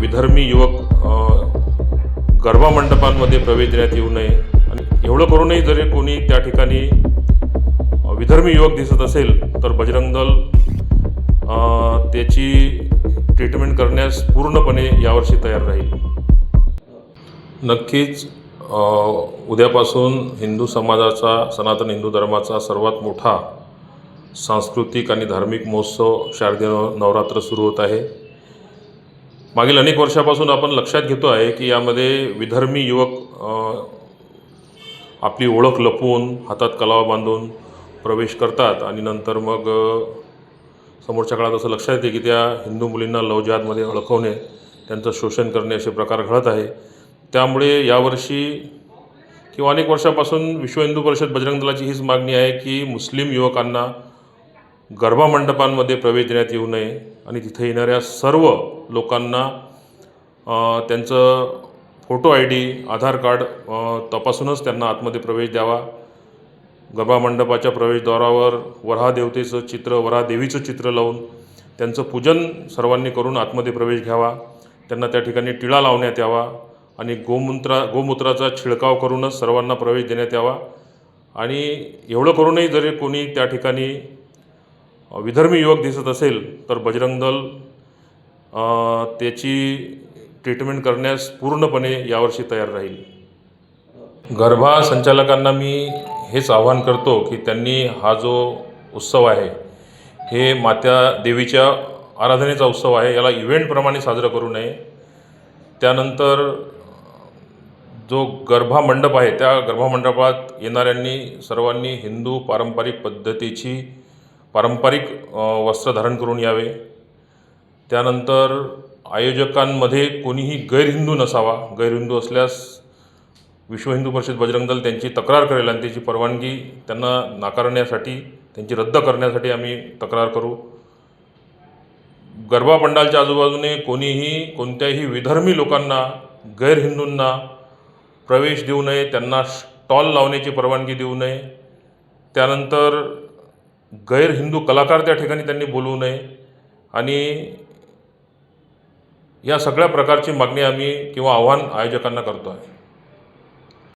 विधर्मी युवक गरबा मंडपांमध्ये प्रवेश देण्यात येऊ नये. आणि एवढं करूनही जरी कोणी त्या ठिकाणी विधर्मी युवक दिसत असेल तर बजरंग दल त्याची ट्रीटमेंट करण्यास पूर्णपणे यावर्षी तयार राहील. नक्कीच उद्यापासून हिंदू समाजाचा सनातन हिंदू धर्माचा सर्वात मोठा सांस्कृतिक आणि धार्मिक महोत्सव शारदीय नवरात्र सुरू होत आहे. मागील अनेक वर्षापासून आपण लक्षात घेतो आहे की यामध्ये विधर्मी युवक आपली ओळख लपवून हातात कलावा बांधून प्रवेश करतात आणि नंतर मग समोरच्या काळात असं लक्षात येते की त्या हिंदू मुलींना लवजातमध्ये अडकवणे त्यांचं शोषण करणे असे प्रकार घडत आहे. त्यामुळे यावर्षी किंवा अनेक वर्षापासून विश्व हिंदू परिषद बजरंग दलाची हीच मागणी आहे की मुस्लिम युवकांना गरबा मंडपांमध्ये प्रवेश देण्यात येऊ नये. आणि तिथे येणाऱ्या सर्व लोकांना त्यांचं photo I D Aadhaar card तपासूनच त्यांना आतमध्ये प्रवेश द्यावा. गर्भामंडपाच्या प्रवेशद्वारावर वराहदेवतेचं चित्र वराहदेवीचं चित्र लावून त्यांचं पूजन सर्वांनी करून आतमध्ये प्रवेश घ्यावा. त्यांना त्या ठिकाणी टिळा लावण्यात यावा आणि गोमूत्रा गोमूत्राचा छिडकाव करूनच सर्वांना प्रवेश देण्यात यावा. आणि एवढं करूनही जरी कोणी त्या ठिकाणी विधर्मी युवक दिसत असेल तर बजरंग दल त्याची ट्रीटमेंट करण्यास पूर्णपणे यावर्षी तयार राहील. गरबा संचालकांना मी हेच आवाहन करतो की त्यांनी हा जो उत्सव आहे हे मात्या देवीच्या आराधनेचा उत्सव आहे याला इव्हेंटप्रमाणे साजरं करू नये. त्यानंतर जो गर्भा मंडप आहे त्या गर्भा मंडपात येणाऱ्यांनी सर्वांनी हिंदू पारंपरिक पद्धतीची पारंपरिक वस्त्र धारण करून यावे. त्यानंतर आयोजकांमध्ये कोणीही गैरहिंदू नसावा. गैरहिंदू असल्यास विश्व हिंदू परिषद बजरंग दल त्यांची तक्रार करेल आणि त्याची परवानगी त्यांना नाकारण्यासाठी त्यांची रद्द करण्यासाठी आम्ही तक्रार करू. गरबा पंडालच्या आजूबाजूने कोणीही कोणत्याही विधर्मी लोकांना गैरहिंदूंना प्रवेश देऊ नये त्यांना स्टॉल लावण्याची परवानगी देऊ नये. त्यानंतर गैरहिंदू कलाकार त्या ठिकाणी त्यांनी बोलवू नये. आणि या सगळ्या प्रकारची मागणी आम्ही किंवा आव्हान आयोजकांना करतो आहे.